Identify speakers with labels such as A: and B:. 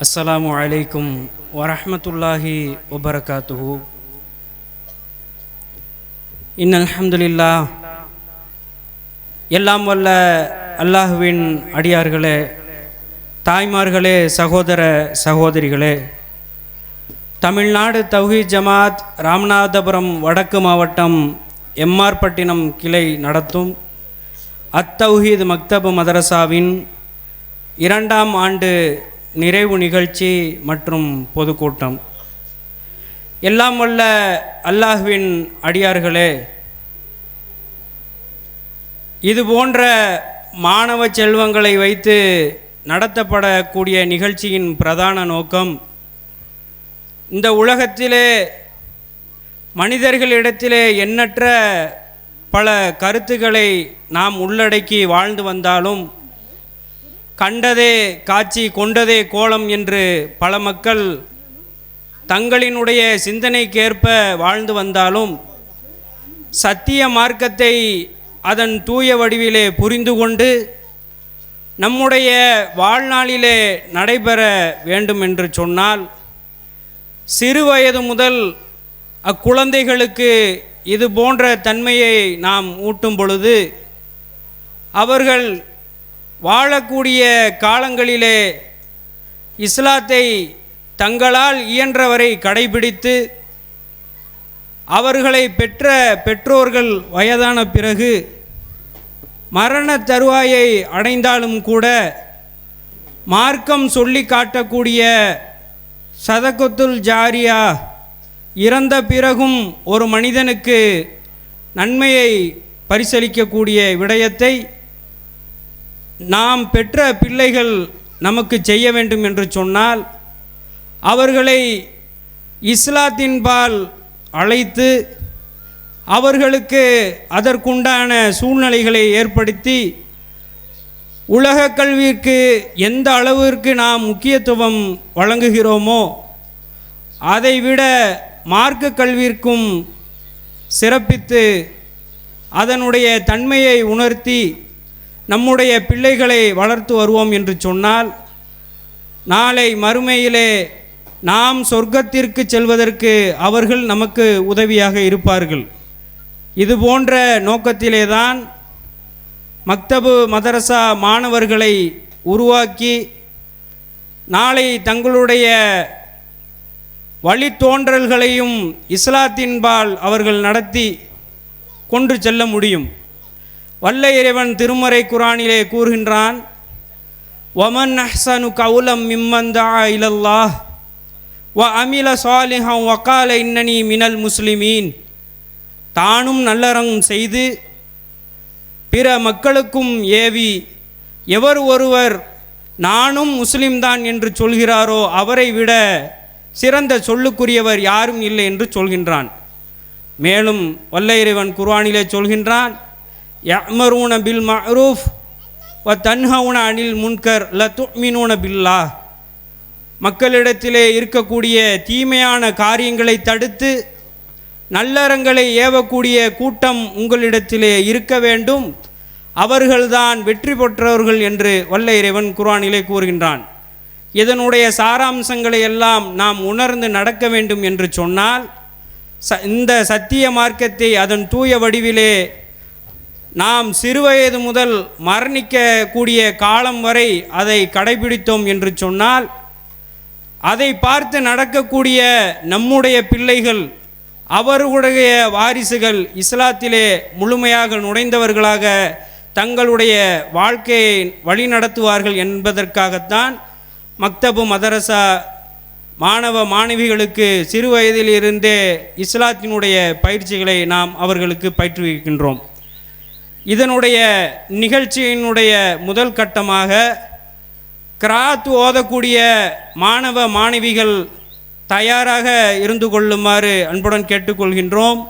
A: அஸ்ஸலாமு அலைக்கும் வரஹ்மத்துல்லாஹி வபரகாத்துஹு இன் அல்ஹம்துலில்லா எல்லாம் வல்ல அல்லாஹுவின் அடியார்களே தாய்மார்களே சகோதர சகோதரிகளே தமிழ்நாடு தௌஹீத் ஜமாத் ராமநாதபுரம் வடக்கு மாவட்டம் எம்ஆர்பட்டினம் கிளை நடத்தும் அத்தௌஹீத் மக்தபு மதரசாவின் இரண்டாம் ஆண்டு நிறைவு நிகழ்ச்சி மற்றும் பொதுக்கூட்டம். எல்லாம் வல்ல அல்லாஹ்வின் அடியார்களே இது போன்ற மாணவ செல்வங்களை வைத்து நடத்தப்படக்கூடிய நிகழ்ச்சியின் பிரதான நோக்கம் இந்த உலகத்திலே மனிதர்களிடத்திலே எண்ணற்ற பல கருத்துக்களை நாம் உள்ளடக்கி வாழ்ந்து வந்தாலும் கண்டதே காட்சி கொண்டதே கோலம் என்று பல மக்கள் தங்களினுடைய சிந்தனைக்கேற்ப வாழ்ந்து வந்தாலும் சத்திய மார்க்கத்தை அதன் தூய வடிவிலே புரிந்து கொண்டு நம்முடைய வாழ்நாளிலே நடைபெற வேண்டும் என்று சொன்னால் சிறு வயது முதல் அக்குழந்தைகளுக்கு இது போன்ற தன்மையை நாம் ஊட்டும் பொழுது அவர்கள் வாழக்கூடிய காலங்களிலே இஸ்லாத்தை தங்களால் இயன்றவரை கடைபிடித்து அவர்களை பெற்ற பெற்றோர்கள் வயதான பிறகு மரண தருவாயை அடைந்தாலும் கூட மார்க்கம் சொல்லி காட்டக்கூடிய சதகுத்துல் ஜாரியா இறந்த பிறகும் ஒரு மனிதனுக்கு நன்மையை பரிசளிக்கக்கூடிய விடயத்தை நாம் பெற்ற பிள்ளைகள் நமக்கு செய்ய வேண்டும் என்று சொன்னால் அவர்களை இஸ்லாத்தின்பால் அழைத்து அவர்களுக்கு அதற்குண்டான சூழ்நிலைகளை ஏற்படுத்தி உலக கல்விக்கு எந்த அளவிற்கு நாம் முக்கியத்துவம் வழங்குகிறோமோ அதைவிட மார்க்க கல்விற்கும் சிறப்பித்து அதனுடைய தன்மையை உணர்த்தி நம்முடைய பிள்ளைகளை வளர்த்து வருவோம் என்று சொன்னால் நாளை மறுமையிலே நாம் சொர்க்கத்திற்கு செல்வதற்கு அவர்கள் நமக்கு உதவியாக இருப்பார்கள். இது போன்ற நோக்கத்திலே தான் மக்தபு மதரசா மாணவர்களை உருவாக்கி நாளை தங்களுடைய வழித்தோன்றல்களையும் இஸ்லாத்தின்பால் அவர்கள் நடத்தி கொண்டு செல்ல முடியும். வல்ல இறைவன் திருமறை குரானிலே கூறுகின்றான் ஒமன் அஹ்சனு கவுலம் மிம்மந்தா இலல்லாஹ் வ அமில சாலிஹம் வக்கால இன்னனி மினல் முஸ்லிமீன். தானும் நல்லறங்கும் செய்து பிற மக்களுக்கும் ஏவி எவர் ஒருவர் நானும் முஸ்லிம்தான் என்று சொல்கிறாரோ அவரை விட சிறந்த சொல்லுக்குரியவர் யாரும் இல்லை என்று சொல்கின்றான். மேலும் வல்ல இறைவன் குர்வானிலே சொல்கின்றான் யமரூன பில் மஅரூஃப் வ தன்ஹவுன அனில் முன்கர் ல துமினூன பில்லா மக்களிடத்திலே இருக்கக்கூடிய தீமையான காரியங்களை தடுத்து நல்லறங்களை ஏவக்கூடிய கூட்டம் உங்களிடத்திலே இருக்க வேண்டும். அவர்கள்தான் வெற்றி பெற்றவர்கள் என்று வல்ல இறைவன் குரானிலே கூறுகின்றான். இதனுடைய சாராம்சங்களை எல்லாம் நாம் உணர்ந்து நடக்க வேண்டும் என்று சொன்னால் ச இந்த சத்திய மார்க்கத்தை அதன் தூய வடிவிலே நாம் சிறுவயது முதல் மரணிக்கக்கூடிய காலம் வரை அதை கடைபிடித்தோம் என்று சொன்னால் அதை பார்த்து நடக்கக்கூடிய நம்முடைய பிள்ளைகள் அவர்களுடைய வாரிசுகள் இஸ்லாத்திலே முழுமையாக நுழைந்தவர்களாக தங்களுடைய வாழ்க்கையை வழிநடத்துவார்கள் என்பதற்காகத்தான் மக்தபு மதரசா மாணவ மாணவிகளுக்கு சிறு வயதிலிருந்தே இஸ்லாத்தினுடைய பயிற்சிகளை நாம் அவர்களுக்கு பயிற்றுவிக்கின்றோம். இதனுடைய நிகழ்ச்சியினுடைய முதல் கட்டமாக கிராத் ஓதக்கூடிய மாணவ மாணவிகள் தயாராக இருந்து கொள்ளுமாறு அன்புடன் கேட்டுக்கொள்கின்றோம்.